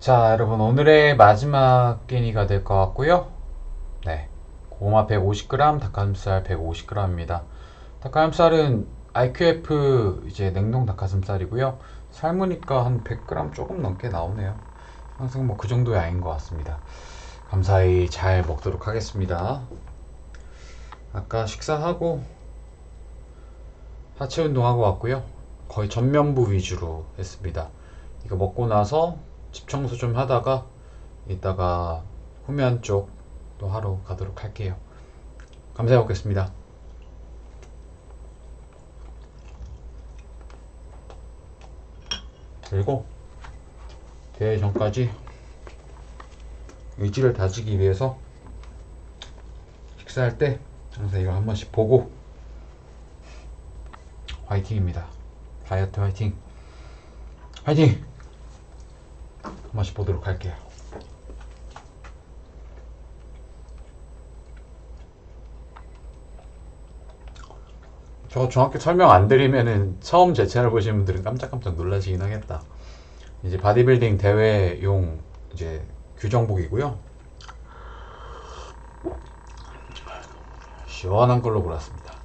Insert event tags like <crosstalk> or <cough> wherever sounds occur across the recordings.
자, 여러분 오늘의 마지막 끼니가 될 것 같고요. 네, 고구마 150g, 닭가슴살 150g입니다. 닭가슴살은 IQF 이제 냉동 닭가슴살이고요. 삶으니까 한 100g 조금 넘게 나오네요. 항상 뭐 그 정도 양인 것 같습니다. 감사히 잘 먹도록 하겠습니다. 아까 식사하고 하체 운동하고 왔고요. 거의 전면부 위주로 했습니다. 이거 먹고 나서 집 청소 좀 하다가 이따가 후면 쪽도 하러 가도록 할게요. 감사해 먹겠습니다. 그리고 대회 전까지 의지를 다지기 위해서 식사할 때 항상 이걸 한 번씩 보고 화이팅입니다. 다이어트 화이팅. 화이팅! 한 번씩 보도록 할게요. 저 정확히 설명 안 드리면은 처음 제 채널 보시는 분들은 깜짝깜짝 놀라시긴 하겠다. 이제 바디빌딩 대회용 이제 규정복이고요. 시원한 걸로 골랐습니다.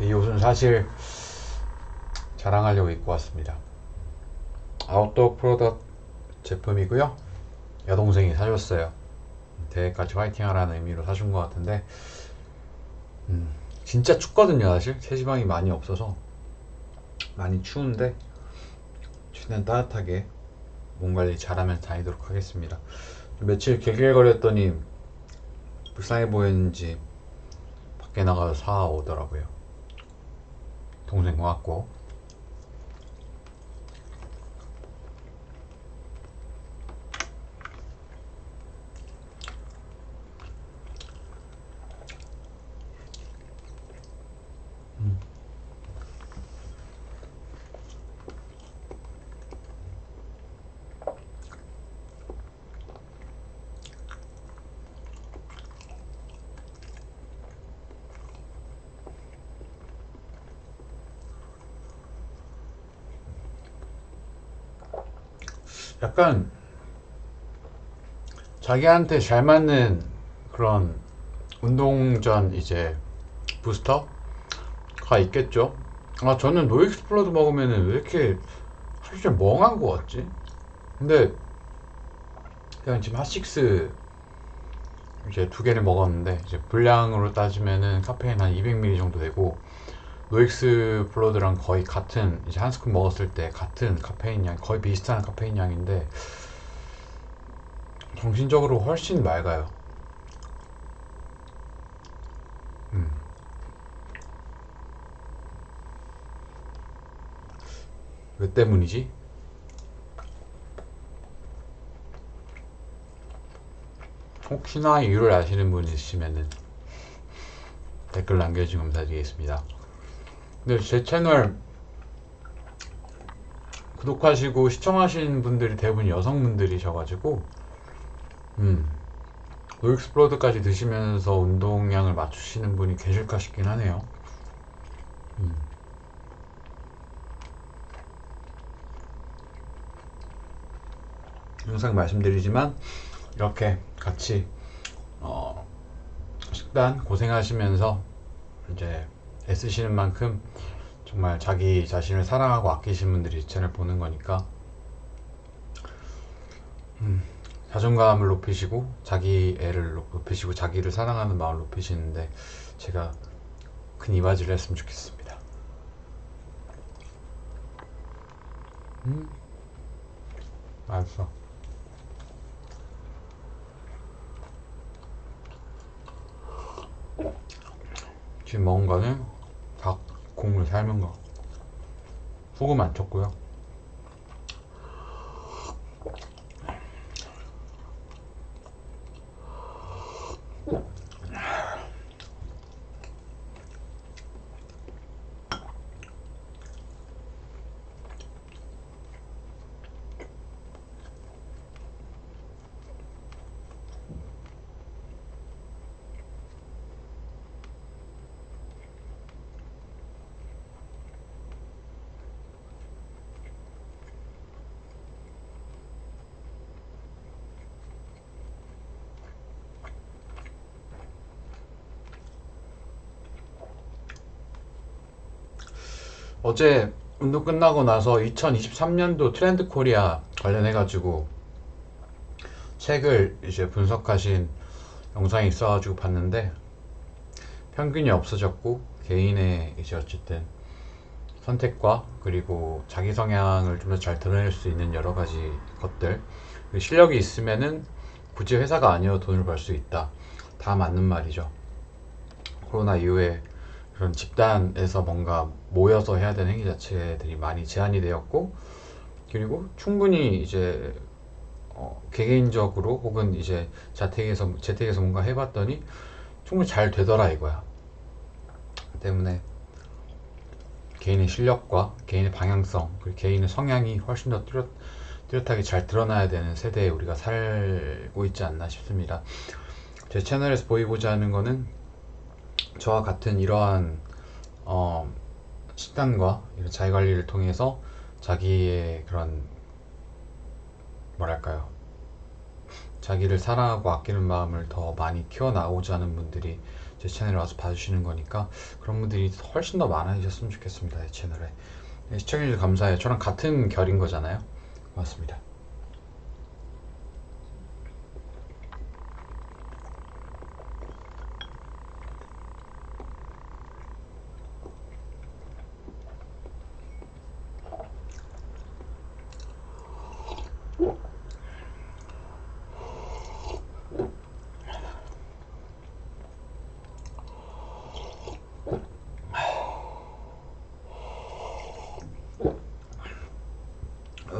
이 옷은 사실 자랑하려고 입고 왔습니다. 아웃도어 프로덕트 제품이고요. 여동생이 사줬어요. 대회까지 화이팅 하라는 의미로 사준 것 같은데, 음, 진짜 춥거든요, 사실. 체지방이 많이 없어서. 많이 추운데, 최대한 따뜻하게 몸 관리 잘하면서 다니도록 하겠습니다. 며칠 길길거렸더니, 불쌍해 보였는지, 밖에 나가서 사오더라고요. 동생 고맙고. 약간 자기한테 잘 맞는 그런 운동 전 이제 부스터가 있겠죠. 아 저는 노익스플로드 먹으면은 왜 이렇게 하루 종일 멍한 거 같지? 근데 그냥 지금 핫식스 이제 두 개를 먹었는데 이제 분량으로 따지면은 카페인 한 200ml 정도 되고 노익스 플로드랑 거의 같은 이제 한 스푼 먹었을 때 같은 카페인 양 거의 비슷한 카페인 양인데 정신적으로 훨씬 맑아요. 음. 왜 때문이지? 혹시나 이유를 아시는 분 있으시면은 댓글 남겨주시면 감사드리겠습니다. 근데 제 채널 구독하시고 시청하시는 분들이 대부분 여성분들이셔가지고 음 노익스플로드까지 드시면서 운동량을 맞추시는 분이 계실까 싶긴 하네요. 음. 항상 말씀드리지만 이렇게 같이 어, 식단 고생하시면서 이제 애쓰시는 만큼 정말 자기 자신을 사랑하고 아끼시는 분들이 채널 보는 거니까 음, 자존감을 높이시고 자기 애를 높이시고 자기를 사랑하는 마음을 높이시는데 제가 큰 이바지를 했으면 좋겠습니다. 음, 맛있어. 지금 먹은 거는 닭 국물 삶은 거. 소금 안 쳤고요. 어제 운동 끝나고 나서 2023년도 트렌드 코리아 관련해가지고 책을 이제 분석하신 영상이 있어가지고 봤는데 평균이 없어졌고 개인의 이제 어쨌든 선택과 그리고 자기 성향을 좀 더 잘 드러낼 수 있는 여러 가지 것들. 그리고 실력이 있으면은 굳이 회사가 아니어도 돈을 벌 수 있다. 다 맞는 말이죠. 코로나 이후에 그런 집단에서 뭔가 모여서 해야 되는 행위 자체들이 많이 제한이 되었고 그리고 충분히 이제 어, 개개인적으로 혹은 이제 자택에서 재택에서 뭔가 해봤더니 충분히 잘 되더라 이거야 때문에 개인의 실력과 개인의 방향성 그리고 개인의 성향이 훨씬 더 뚜렷, 뚜렷하게 잘 드러나야 되는 세대에 우리가 살고 있지 않나 싶습니다. 제 채널에서 보이고자 하는 거는 저와 같은 이러한 어, 식단과 이런 자기 관리를 통해서 자기의 그런 뭐랄까요 자기를 사랑하고 아끼는 마음을 더 많이 키워나오자 하는 분들이 제 채널에 와서 봐주시는 거니까 그런 분들이 훨씬 더 많아지셨으면 좋겠습니다. 이 채널에 네, 시청해주셔서 감사해요. 저랑 같은 결인 거잖아요. 고맙습니다.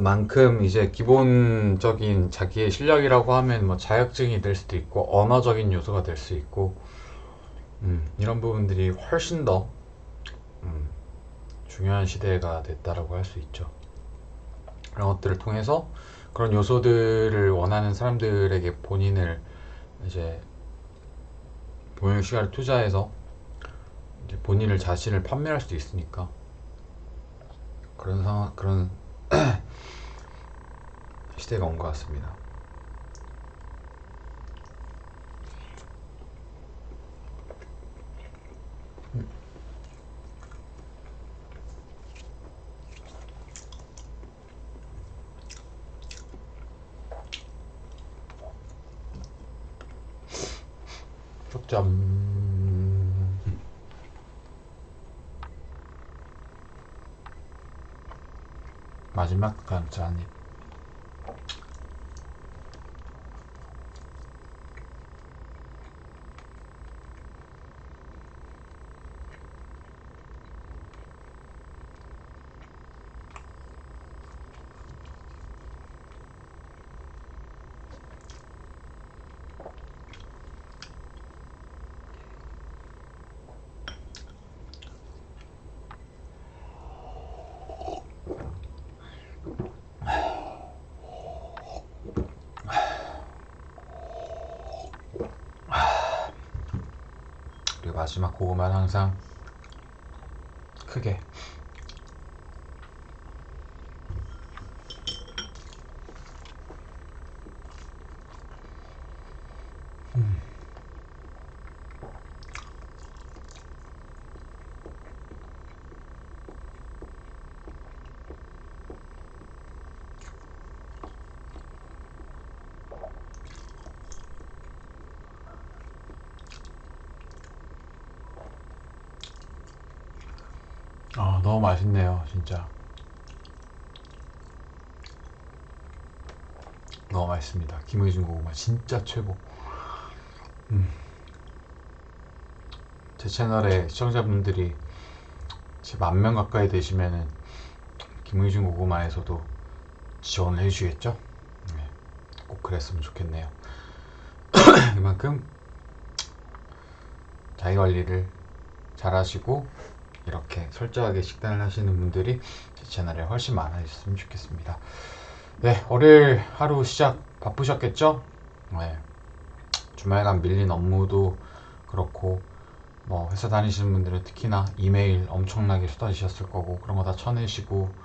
만큼 이제 기본적인 자기의 실력이라고 하면 뭐 자격증이 될 수도 있고 언어적인 요소가 될 수 있고 음, 이런 부분들이 훨씬 더 음, 중요한 시대가 됐다라고 할 수 있죠. 그런 것들을 통해서 그런 요소들을 원하는 사람들에게 본인을 이제 본인 시간을 투자해서 이제 본인을 자신을 판매할 수도 있으니까 그런 상황 그런 <clears throat> 시대가 온 것 같습니다. 쪽점 마지막 간짜 마지막 고구마는 항상 크게 아 너무 맛있네요 진짜. 너무 맛있습니다. 김의준 고구마 진짜 최고. 음. 제 채널에 시청자분들이 만명 가까이 되시면은 김의준 고구마에서도 지원을 해주시겠죠? 네, 꼭 그랬으면 좋겠네요. <clears throat> 그만큼 자기 관리를 잘 하시고 이렇게 철저하게 식단을 하시는 분들이 제 채널에 훨씬 많아졌으면 좋겠습니다. 네, 월요일 하루 시작 바쁘셨겠죠? 네, 주말간 밀린 업무도 그렇고 뭐 회사 다니시는 분들은 특히나 이메일 엄청나게 쏟아지셨을 거고 그런 거 다 쳐내시고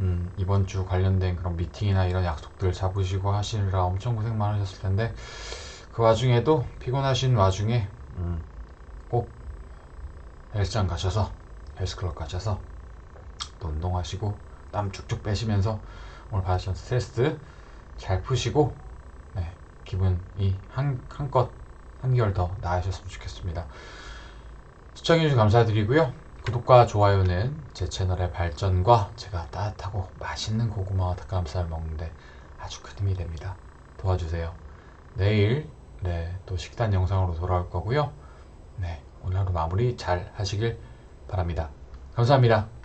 음, 이번 주 관련된 그런 미팅이나 이런 약속들 잡으시고 하시느라 엄청 고생 많으셨을 텐데 그 와중에도 피곤하신 와중에 음, 꼭 헬스장 가셔서 헬스클럽 가셔서 또 운동하시고 땀 쭉쭉 빼시면서 오늘 받으신 스트레스 잘 푸시고 네, 기분이 한, 한껏 한결 더 나아지셨으면 좋겠습니다. 시청해주셔서 감사드리고요. 구독과 좋아요는 제 채널의 발전과 제가 따뜻하고 맛있는 고구마와 닭가슴살 먹는데 아주 큰 힘이 됩니다. 도와주세요. 내일 네, 또 식단 영상으로 돌아올 거고요. 네, 오늘 하루 마무리 잘 하시길 바랍니다. 감사합니다.